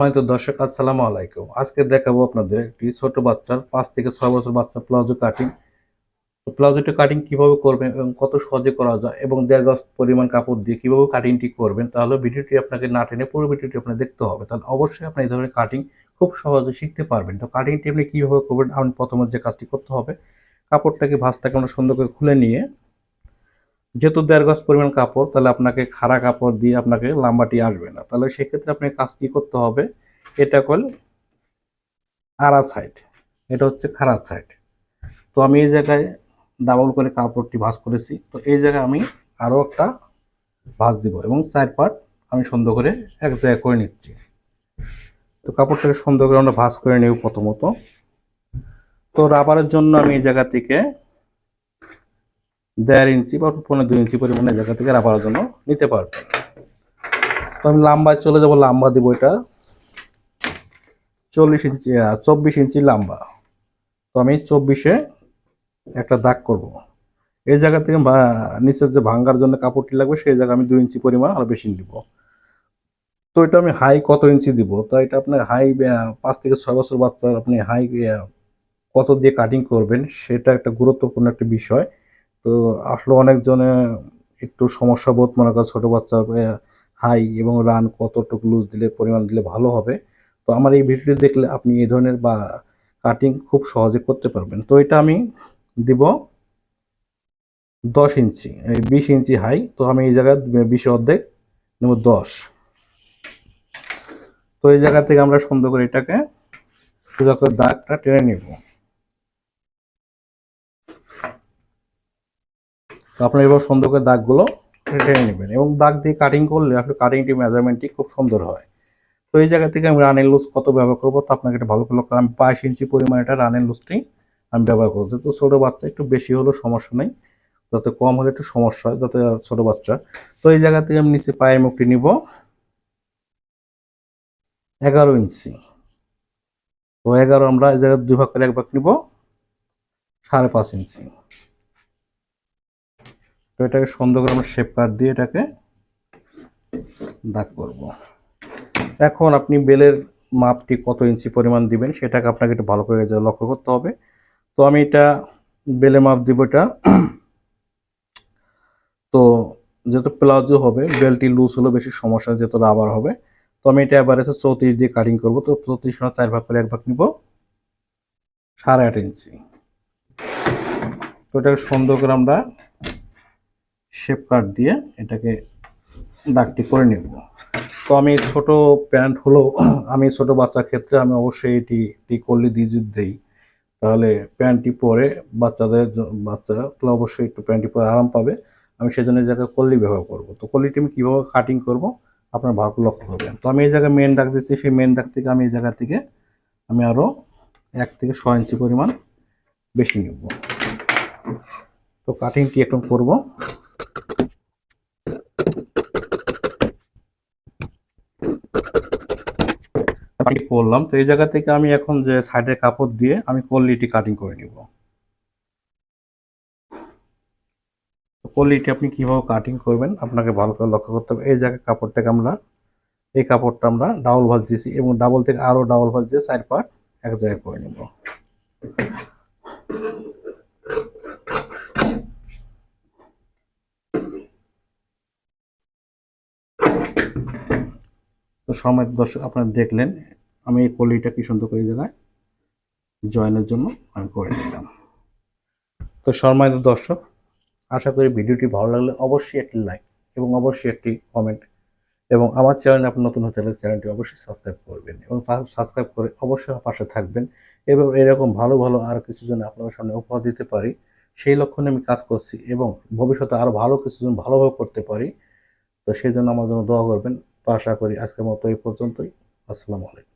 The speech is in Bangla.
হয়তো দর্শক, আসসালামু আলাইকুম। আজকে দেখাবো আপনাদের একটি ছোট বাচ্চার পাঁচ থেকে ছয় বছর বাচ্চা প্লাজো কাটিং প্লাজোটি কাটিং কীভাবে করবেন এবং কত সহজে করা যায় এবং দেড় গজ পরিমাণ কাপড় দিয়ে কীভাবে কাটিংটি করবেন, তাহলে ভিডিওটি আপনাকে না টেনে পুরো ভিডিওটি আপনার দেখতে হবে। তাহলে অবশ্যই আপনি এই ধরনের কাটিং খুব সহজে শিখতে পারবেন। তো কাটিংটি আপনি কীভাবে করবেন? আপনি প্রথমে যে কাজটি করতে হবে, কাপড়টাকে ভাঁজটাকে আমরা সুন্দর করে খুলে নিয়ে যেহেতু দেড় গজ পরিমাণ কাপড়, তাহলে আপনাকে খাড়া কাপড় দিয়ে আপনাকে লাম্বাটি আসবে না। তাহলে সেক্ষেত্রে আপনি কাজ কি করতে হবে? এটা কল আড়া সাইড এটা হচ্ছে খাড়া সাইড তো আমি এই জায়গায় ডাবল করে কাপড়টি ভাঁজ করেছি। তো এই জায়গায় আমি আরও একটা ভাঁজ দিব এবং চার পার্ট আমি সুন্দর করে এক জায়গায় করে নিচ্ছি। তো কাপড়টাকে সুন্দর করে আমরা ভাঁজ করে নেব প্রথমত। তো রাবারের জন্য আমি এই জায়গা থেকে দেড় ইঞ্চি বা পনেরো দুই ইঞ্চি পরিমাণে জায়গা থেকে রাবারের জন্য নিতে পারবে। তো আমি লাম্বায় চলে যাব, লাম্বা দিব এটা। চল্লিশ ইঞ্চি চব্বিশ ইঞ্চি লাম্বা। তো আমি চব্বিশে একটা দাগ করব। এই জায়গা থেকে নিচের যে ভাঙ্গার জন্য কাপড়টি লাগবে, সেই জায়গায় আমি দুই ইঞ্চি পরিমাণ আর বেশি দিব তো এটা আমি হাই কত ইঞ্চি দিব? তো এটা আপনার হাই পাঁচ থেকে ছয় বছর বাচ্চার আপনি হাই কত দিয়ে কাটিং করবেন, সেটা একটা গুরুত্বপূর্ণ একটা বিষয়। তো আসলে অনেকজনে, একটু সমস্যা বোধ মনে করে ছোটো বাচ্চার হাই এবং রান কতটুকু লুজ দিলে, পরিমাণ দিলে ভালো হবে। তো আমার এই ভিডিওটি দেখলে আপনি এই ধরনের বা কাটিং খুব সহজে করতে পারবেন। তো এটা আমি দিব দশ ইঞ্চি বিশ ইঞ্চি হাই, তো আমি এই জায়গায় বিশ অর্ধেক নেব দশ। তো এই জায়গা থেকে আমরা সুন্দর করে এটাকে সোজা করে দাগটা টেনে নিব। তো আপনার এবার সুন্দর করে দাগগুলো টেনে নেবেন এবং দাগ দিয়ে কাটিং করলে আসলে কাটিংটি মেজারমেন্টটি খুব সুন্দর হয়। তো এই জায়গা থেকে আমি রানের লুজ কত ব্যবহার করব তো আপনাকে এটা ভালো করে লক্ষ্য আমি বাইশ ইঞ্চি পরিমাণ এটা রানের লুজটি আমি ব্যবহার করব। যেহেতু ছোটো বাচ্চা, একটু বেশি হলেও সমস্যা নেই। যাতে কম হলে একটু সমস্যা হয়, যাতে ছোটো বাচ্চা। তো এই জায়গা থেকে আমি নিচে পায়ের মুখটি নিব। এগারো ইঞ্চি। তো এগারো আমরা এই জায়গায় দুই ভাগ করে এক ভাগ নিব, সাড়ে পাঁচ ইঞ্চি। তো এটাকে সুন্দর করে আমরা শেপ কাট দিয়ে এটাকে দাগ করব। এখন আপনি বেলের মাপটি কত ইঞ্চি পরিমাণ দিবেন সেটাকে আপনাকে একটু ভালো করে লক্ষ্য করতে হবে। তো আমি এটা বেলে মাপ দিব এটা। তো যেহেতু প্লাজো হবে, বেলটি লুজ হলে বেশি সমস্যা যেহেতু রাবার হবে। তো আমি এটা এবার এসে চৌত্রিশ দিয়ে কাটিং করব। তো চৌত্রিশ না চার ভাগ করে এক ভাগ নিব সাড়ে আট ইঞ্চি। তো এটাকে সুন্দর করে আমরা শেপ কাট দিয়ে এটাকে দাগটি করে নেব। তো আমি ছোট প্যান্ট হলো আমি ছোট বাচ্চার ক্ষেত্রে আমি অবশ্যই এটি এটি করলে দিয়ে দিই। তাহলে প্যান্টটি পরে বাচ্চাদের বাচ্চারা তাহলে অবশ্যই একটু প্যান্টটি পরে আরাম পাবে। আমি সেই জন্য এই জায়গায় কল্লি ব্যবহার করব। তো কল্লিটি আমি কীভাবে কাটিং করব আপনার ভালো লক্ষ্য করবেন। তো আমি এই জায়গায় মেন দাগ দিচ্ছি, সেই মেন দাগ থেকে আমি এই জায়গা থেকে আমি আরও এক থেকে ছয় ইঞ্চি পরিমাণ বেশি নেব। তো কাটিংটি এখন করব। আমি করলাম। তো এই জায়গা থেকে আমি এখন যে সাইডের কাপড় দিয়ে আমি কল্লিটি কাটিং করে নিব। কোয়ালিটি আপনি কীভাবে কাটিং করবেন আপনাকে ভালো করে লক্ষ্য করতে হবে। এই জায়গায় কাপড়টাকে আমরা, এই কাপড়টা আমরা ডাবল ভাজ দিয়েছি এবং ডাবল থেকে আরও ডাবল ভাজ দিয়ে চার পার্ট এক জায়গায় করে নিব। তো সময় দর্শক আপনারা দেখলেন, আমি এই কলিটা কি সুন্দর করে জায়গায় জয়েনের জন্য আমি করে নিলাম। তো সম্মানিত দর্শক, আশা করি ভিডিওটি ভালো লাগলে অবশ্যই একটি লাইক এবং অবশ্যই একটি কমেন্ট এবং আমার চ্যানেলে আপনি নতুন হতে হলে চ্যানেলটি অবশ্যই সাবস্ক্রাইব করবেন এবং সাবস্ক্রাইব করে অবশ্যই পাশে থাকবেন এবং এরকম ভালো ভালো আরও কিছু জন আপনাদের সামনে উপহার দিতে পারি, সেই লক্ষ্যে আমি কাজ করছি এবং ভবিষ্যতে আরও ভালো কিছু জন ভালোভাবে করতে পারি, তো সেই জন্য আমার জন্য দোয়া করবেন। আশা করি আজকের মতো এই পর্যন্তই। আসসালামু আলাইকুম।